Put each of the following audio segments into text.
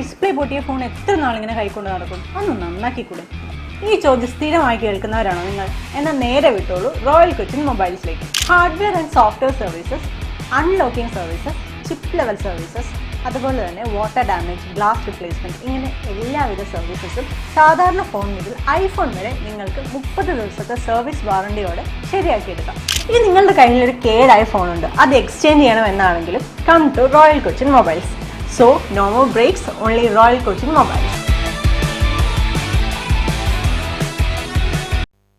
Display പൊട്ടിയ phone എത്ര നാളിങ്ങനെ കൈക്കൊണ്ട് നടക്കും? ഒന്ന് നന്നാക്കിക്കൂടെ? ഈ ചോദ്യം സ്ഥിരമായി കേൾക്കുന്നവരാണോ നിങ്ങൾ? എന്നാൽ നേരെ വിട്ടോളൂ royal Cochin മൊബൈൽസിലേക്ക്. Hardware and software services unlocking services chip level services അതുപോലെ തന്നെ വാട്ടർ ഡാമേജ് ഗ്ലാസ് റിപ്ലേസ്മെന്റ് ഇങ്ങനെ എല്ലാവിധ സർവീസസും സാധാരണ ഫോൺ മുതൽ ഐഫോൺ വരെ നിങ്ങൾക്ക് മുപ്പത് ദിവസത്തെ സർവീസ് വാറണ്ടിയോടെ ശരിയാക്കിയെടുക്കാം. ഇനി നിങ്ങളുടെ കയ്യിൽ ഒരു കേടായ ഫോണുണ്ട് അത് എക്സ്ചേഞ്ച് ചെയ്യണം എന്നാണെങ്കിലും come to royal Cochin mobiles so no more breaks only royal Coaching Mobiles.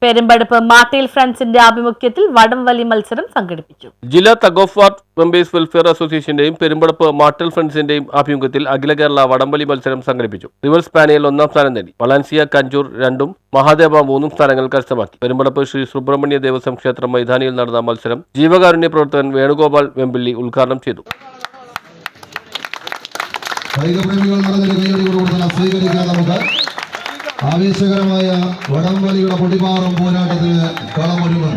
Perumpadappu മാട്ടയിൽ ഫ്രണ്ട്സിന്റെ ആഭിമുഖ്യത്തിൽ വടംവലി മത്സരം സംഘടിപ്പിച്ചു. ജില്ലാ tug of war members welfare അസോസിയേഷന്റെയും Perumpadappu Mattal ഫ്രണ്ട്സിന്റെയും ആഭിമുഖ്യത്തിൽ അഖില കേരള വടംവലി മത്സരം സംഘടിപ്പിച്ചു. റിവേഴ്സ് സ്പാനിയൽ ഒന്നാം സ്ഥാനം നേടി. വളാൻസിയ കഞ്ചൂർ രണ്ടും മഹാദേവ മൂന്നും സ്ഥാനങ്ങൾ കരസ്ഥമാക്കി. പെരുമ്പടപ്പ് ശ്രീ സുബ്രഹ്മണ്യ ദേവസ്വം ക്ഷേത്രം മൈതാനിയിൽ നടന്ന മത്സരം ജീവകാരുണ്യ പ്രവർത്തകൻ വേണുഗോപാൽ വെമ്പിള്ളി ഉദ്ഘാടനം ചെയ്തു. കായികപ്രേമികൾ നിറഞ്ഞൊരു കൈയടിയോടുകൂടി തന്നെ സ്വീകരിക്കാൻ നമുക്ക് ആവേശകരമായ വടംവലിയുടെ പൊടിപാറും പോരാട്ടത്തിന് കളമൊരുങ്ങും.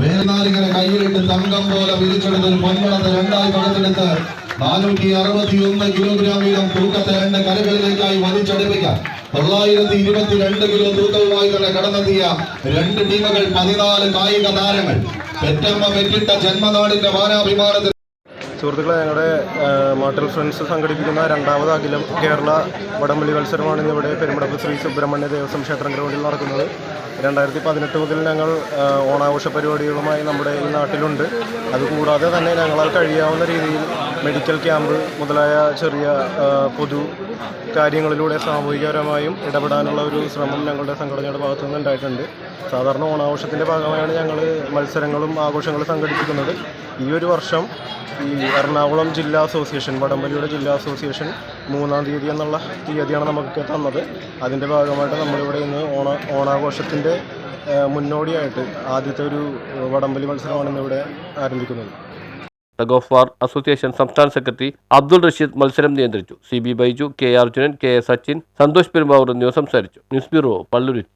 വേനാലിങ്ങനെ കയ്യിലിട്ട് തങ്കം പോലെ വിരിച്ചെടുത്ത് ഒരു രണ്ടായി പകത്തെടുത്ത് നാനൂറ്റി അറുപത്തി ഒന്ന് കിലോഗ്രാം വീതം തൂക്കത്തെ രണ്ട് കരകളിലേക്കായി വലിച്ചടിപ്പിക്കാം. തൊള്ളായിരത്തി ഇരുപത്തിരണ്ട് കിലോ തൂക്കവുമായി തന്നെ കടന്നെത്തിയ രണ്ട് ടീമുകൾ പതിനാല് കായിക താരങ്ങൾ. പെറ്റമ്മ പെറ്റിട്ട ജന്മനാടിന്റെ മാനാഭിമാനത്തിൽ സുഹൃത്തുക്കളെ ഞങ്ങളുടെ മോട്ടൽ ഫ്രണ്ട്സ് സംഘടിപ്പിക്കുന്ന രണ്ടാമത് അഖിലം കേരള വടംവലി മത്സരമാണ് ഇന്നിവിടെ പെരുമ്പടപ്പ് ശ്രീ സുബ്രഹ്മണ്യ ദേവസ്വം ക്ഷേത്രം ഗ്രൗണ്ടിൽ നടക്കുന്നത്. രണ്ടായിരത്തി പതിനെട്ട് മുതൽ ഞങ്ങൾ ഓണാഘോഷ പരിപാടികളുമായി നമ്മുടെ ഈ നാട്ടിലുണ്ട്. അതുകൂടാതെ തന്നെ ഞങ്ങളാൽ കഴിയാവുന്ന രീതിയിൽ മെഡിക്കൽ ക്യാമ്പ് മുതലായ ചെറിയ പൊതു കാര്യങ്ങളിലൂടെ സാമൂഹികപരമായും ഇടപെടാനുള്ള ഒരു ശ്രമം ഞങ്ങളുടെ സംഘടനയുടെ ഭാഗത്തു നിന്ന് ഉണ്ടായിട്ടുണ്ട് സാധാരണ ഓണാഘോഷത്തിന്റെ ഭാഗമായാണ് ഞങ്ങൾ മത്സരങ്ങളും ആഘോഷങ്ങളും സംഘടിപ്പിക്കുന്നത്. ഈ ഒരു വർഷം ഈ എറണാകുളം ജില്ലാ അസോസിയേഷൻ വടംവലിയുടെ ജില്ലാ അസോസിയേഷൻ മൂന്നാം തീയതി എന്നുള്ള തീയതിയാണ് നമുക്ക് തന്നത്. അതിന്റെ ഭാഗമായിട്ട് നമ്മളിവിടെ ഇന്ന് ഓണ ഓണാഘോഷത്തിന്റെ മുന്നോടിയായിട്ട് ആദ്യത്തെ ഒരു വടംവലി മത്സരമാണ് ഇന്നിവിടെ ആരംഭിക്കുന്നത്. ടഗ് ഓഫ് വാർ അസോസിയേഷൻ സംസ്ഥാന സെക്രട്ടറി അബ്ദുൾ റഷീദ് മത്സരം നിയന്ത്രിച്ചു. C B Baiju K Arjunan K S Sachin Santhosh Perumbavoor എന്നിവർ സംസാരിച്ചു. News bureau Palluruthy.